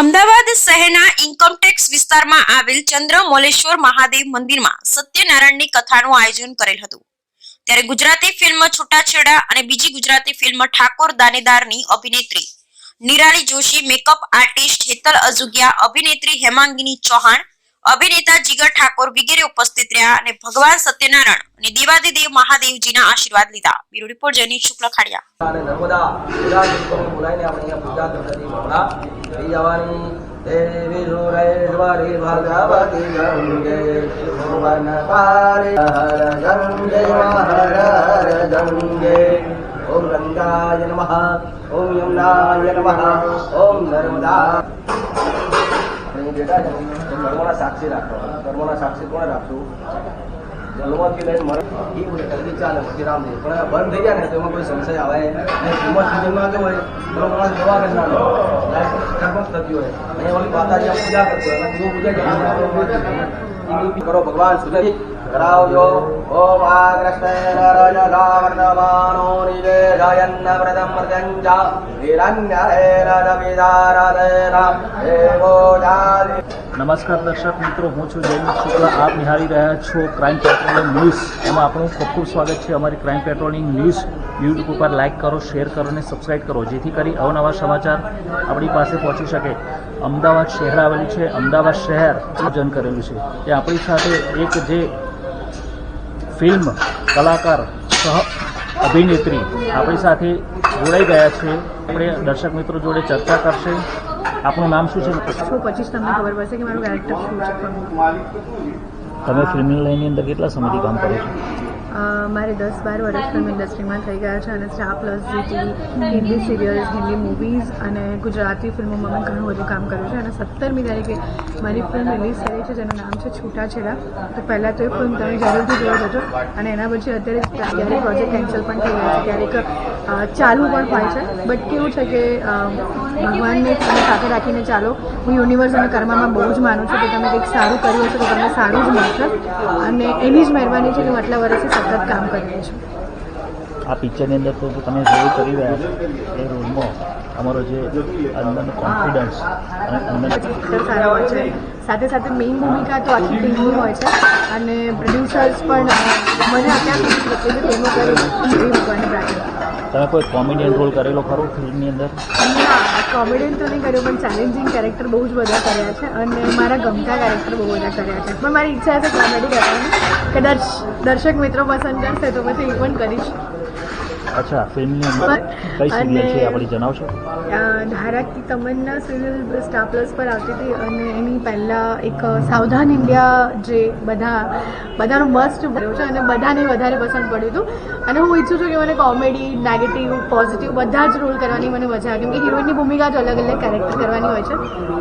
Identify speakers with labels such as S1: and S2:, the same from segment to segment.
S1: અમદાવાદ શહેરના ઇન્કમટેક્સ વિસ્તારમાં આવેલ ચંદ્ર મોલેશ્વર મહાદેવ મંદિરમાં સત્યનારાયણની કથાનું આયોજન કરેલ હતું. ત્યારે ગુજરાતી ફિલ્મ છૂટાછેડા અને બીજી ગુજરાતી ફિલ્મ ઠાકોર દાનેદારની અભિનેત્રી નિરાલી જોશી મેકઅપ આર્ટિસ્ટ હેતલ અજુગિયા, અભિનેત્રી હેમાંગિની ચૌહાણ અભિનેતા જીગર ઠાકોર વગેરે ઉપસ્થિત રહ્યા અને ભગવાન સત્યનારાયણ અને દેવાદિદેવ મહાદેવજીના આશીર્વાદ લીધા. બ્યુરો રિપોર્ટ જેની શુક્લ
S2: ઓમ ગંગાય નમઃ, ઓમ યમુનાય નમઃ, ઓમ નર્મદા. આપણે હું બેઠા છું કર્મોના સાક્ષી રાખવા કર્મોના સાક્ષી કોને રાખશું? જન્મથી લઈને મરણ. એ બધું કરવી ચાલે, પછી રામદેવ પણ આ બંધ થઈ ગયા ને તો એમાં કોઈ સંશય આવે નહીં. કિંમત સુધીમાં કેવું હોય માણસ જવા કે ના કર્મ થતી હોય. અને ઓલી માતાજી પૂજા કરતો અને દીવો પૂજા કરી ભગવાન સુધી કરાવજો. ઓમ આગ્રસ્તેન રજદાવર્તમાનો જાલિ
S3: નમસ્કાર દર્શક મિત્રો હું છું જયંત શુક્લા, આપ નિહાળી રહ્યા છો ક્રાઇમ પેટ્રોલિંગ ન્યૂઝ એમાં આપણું ખૂબ ખૂબ સ્વાગત છે અમારી ક્રાઇમ પેટ્રોલિંગ ન્યૂઝ યુટ્યુબ ઉપર લાઇક કરો, શેર કરો અને સબસ્ક્રાઇબ કરો, જેથી કરી અવનવા સમાચાર આપણી પાસે પહોંચી શકે. અમદાવાદ શહેર આવેલું છે, અમદાવાદ શહેર આયોજન કરેલું છે. તે આપણી સાથે એક જે ફિલ્મ કલાકાર સહ અભિનેત્રી આપણી સાથે જોડાઈ ગયા છે. આપણે દર્શક મિત્રો જોડે ચર્ચા કરશે. આપણું નામ શું છે?
S4: પચીસ તમને ખબર પડશે કે મારું કેરેક્ટર શું છે.
S3: તમે ફિલ્મ લાઈનની અંદર કેટલા સમયથી કામ કરો છો?
S4: મારે દસ બાર વર્ષ ફિલ્મ ઇન્ડસ્ટ્રીમાં થઈ ગયા છે અને Star Plus GT Hindi serials Hindi movies અને ગુજરાતી ફિલ્મોમાં મેં ઘણું બધું કામ કર્યું છે. અને સત્તરમી તારીખે મારી ફિલ્મ રિલીઝ થઈ છે જેનું નામ છે છૂટાછેડા તો પહેલાં તો એ ફિલ્મ તમે જરૂરથી જોઈ જજો અને એના પછી અત્યારે ક્યારેક પ્રોજેક્ટ કેન્સલ પણ થઈ ગયા છે ક્યારેક ચાલુ પણ હોય છે. બટ કેવું છે કે ભગવાનને તમે સાથે રાખીને ચાલો. હું યુનિવર્સ અને કર્મામાં બહુ જ માનું છું કે તમે કંઈક સારું કર્યું હશે તો તમને સારું જ મળશે. અને એની જ મહેરબાની છે કે હું આટલા વર્ષથી સતત કામ કરી રહી છું.
S3: આ પિક્ચરની અંદર તો તમે રોલ કરી રહ્યા છો એ રોલમાં અમારો જે અંદરનો કોન્ફિડન્સ અને અંદર
S4: સારા હોય છે. સાથે સાથે મેઇન ભૂમિકા તો આખી ટીમની હોય છે. અને પ્રોડ્યુસર્સ પણ મને અત્યાર સુધી કરી
S3: તમે કોઈ કોમેડિયન રોલ કરેલો ખરો ફિલ્મની અંદર?
S4: કોમેડિયન તો નહીં કર્યું, પણ ચેલેન્જિંગ કેરેક્ટર બહુ જ બધા કર્યા છે અને મારા ગમતા કેરેક્ટર બહુ બધા કર્યા છે. પણ મારી ઈચ્છા છે કોમેડી કરવાની. કદાચ દર્શક મિત્રો પસંદ કરશે તો પછી પણ કરીશ.
S3: અચ્છા ફિલ્મની અંદર કઈ સિરિયલ છે આપણી જણાવશો?
S4: અ, Dhara ki Tamanna serial Star Plus પર આવતી હતી અને એની પહેલાં એક સાવધાન ઇન્ડિયા જે બધા બધાનો મસ્ટ ભર્યો છે અને બધાને વધારે પસંદ પડ્યું હતું. અને હું ઈચ્છું છું કે મને કોમેડી નેગેટિવ પોઝિટિવ બધા જ રોલ કરવાની મને મજા આવે કેમ કે હિરોઈનની ભૂમિકા જ અલગ અલગ કેરેક્ટર કરવાની હોય છે.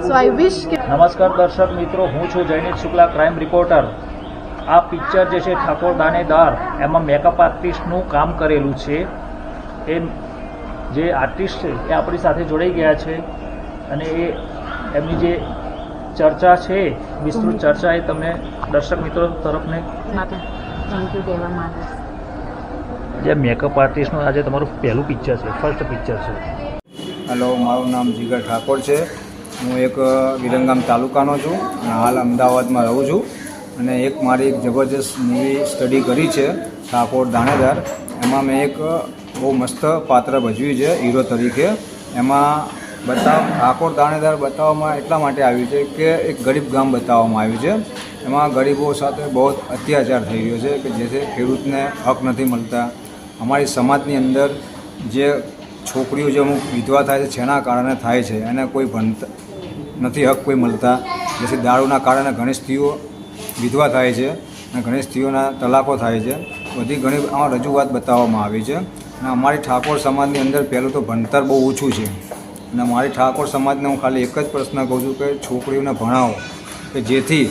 S4: સો આઈ વિશ કે
S3: નમસ્કાર દર્શક મિત્રો હું છું જયનીત શુક્લા ક્રાઇમ રિપોર્ટર આ પિક્ચર જે છે ઠાકોર દાનેદાર એમાં મેકઅપ આર્ટિસ્ટનું કામ કરેલું છે. એ જે આર્ટિસ્ટ છે એ આપણી સાથે જોડાઈ ગયા છે અને એ એમની જે ચર્ચા છે વિસ્તૃત ચર્ચા એ તમને દર્શક મિત્રો તરફને જે મેકઅપ આર્ટિસ્ટનું આજે તમારું પહેલું પિક્ચર છે ફર્સ્ટ પિક્ચર છે.
S5: હેલો મારું નામ જીગર ઠાકોર છે. હું એક વિરંગામ તાલુકાનો છું અને હાલ અમદાવાદમાં રહું છું. અને એક મારી એક જબરજસ્ત મૂવી સ્ટડી કરી છે ઠાકોર દાણેદાર. એમાં મેં એક બહુ મસ્ત પાત્ર ભજવ્યું છે હીરો તરીકે. એમાં બતાવ, ઠાકોર દાણેદાર બતાવવામાં એટલા માટે આવ્યું છે કે એક ગરીબ ગામ બતાવવામાં આવ્યું છે. એમાં ગરીબો સાથે બહુ અત્યાચાર થઈ રહ્યો છે કે જેથી ખેડૂતને હક નથી મળતા. અમારી સમાજની અંદર જે છોકરીઓ જે અમુક વિધવા થાય છે જેના કારણે થાય છે, એને કોઈ ભણતા નથી, હક કોઈ મળતા. જેથી દારૂના કારણે ઘણી સ્ત્રીઓ વિધવા થાય છે અને ઘણી સ્ત્રીઓના તલાકો થાય છે. બધી ઘણી રજૂઆત બતાવવામાં આવી છે. અને અમારી ઠાકોર સમાજની અંદર પહેલું તો ભણતર બહુ ઓછું છે. અને મારી ઠાકોર સમાજને હું ખાલી એક જ પ્રશ્ન કહું છું કે છોકરીઓને ભણાવો. કે જેથી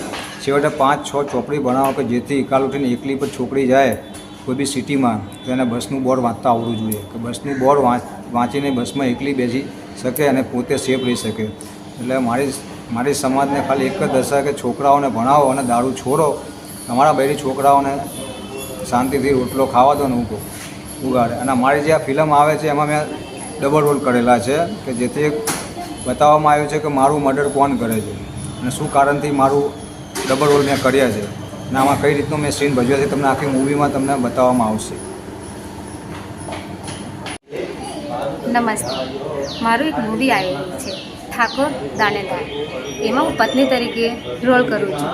S5: છેવટે પાંચ, છ ચોપડી ભણાવો કે જેથી કાલ ઉઠીને એકલી પર છોકરી જાય, કોઈ બી સિટીમાં, તો એને બસનું બોર્ડ વાંચતા આવડવું જોઈએ. કે બસનું બોર્ડ વાંચ વાંચીને બસમાં એકલી બેસી શકે અને પોતે સેફ રહી શકે. એટલે મારી મારી સમાજને ખાલી એક જ દશા કે છોકરાઓને ભણાવો અને દારૂ છોડો. તમારા બૈરી છોકરાઓને શાંતિથી રોટલો ખાવા દો ને ઉગો ઉગાડે. અને મારી જે આ ફિલ્મ આવે છે, એમાં મેં ડબલ રોલ કરેલા છે, કે જેથી બતાવવામાં આવ્યું છે કે મારું મર્ડર કોણ કરે છે, અને શું કારણથી મારું ડબલ રોલ મેં કર્યા છે. અને આમાં કઈ રીતનો મેં સીન ભજવ્યો છે, તમને આખી મૂવીમાં તમને બતાવવામાં આવશે.
S6: નમસ્તે. મારું એક મૂવી આવેલું છે, ઠાકોર દાનેદાર. એમાં હું પત્ની તરીકે રોલ કરું છું.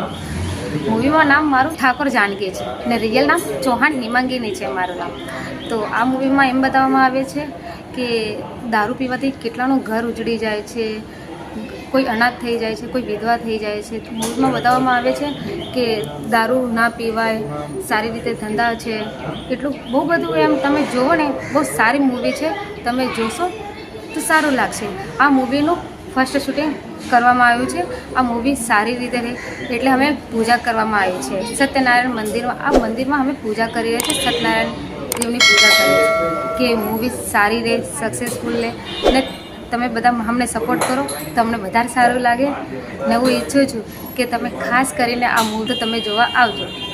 S6: મૂવીમાં નામ મારું ઠાકોર જાનકી છે અને રિયલ નામ ચૌહાણ હિમાંગીની છે મારું નામ. તો આ મૂવીમાં એમ બતાવવામાં આવે છે કે દારૂ પીવાથી કેટલાનું ઘર ઉજળી જાય છે, કોઈ અનાથ થઈ જાય છે, કોઈ વિધવા થઈ જાય છે. મૂવીમાં બતાવવામાં આવે છે કે દારૂ ના પીવાય, સારી રીતે ધંધા છે, એટલું બહુ બધું એમ તમે જુઓ ને, બહુ સારી મૂવી છે. તમે જોશો તો સારું લાગશે. આ મૂવીનું ફર્સ્ટ શૂટિંગ કરવામાં આવ્યું છે. આ મૂવી સારી રીતે રહે. એટલે અમે પૂજા કરવામાં આવી છે. સત્યનારાયણ મંદિરમાં, આ મંદિરમાં અમે પૂજા કરી રહ્યા છીએ. સત્યનારાયણ દેવની પૂજા છીએ. કે મૂવી સારી રહે સક્સેસફુલ રહે. અને તમે બધા અમને સપોર્ટ કરો. તમને વધારે સારું લાગે. ને હું ઈચ્છું છું કે તમે ખાસ કરીને આ મૂવી તમે જોવા આવજો.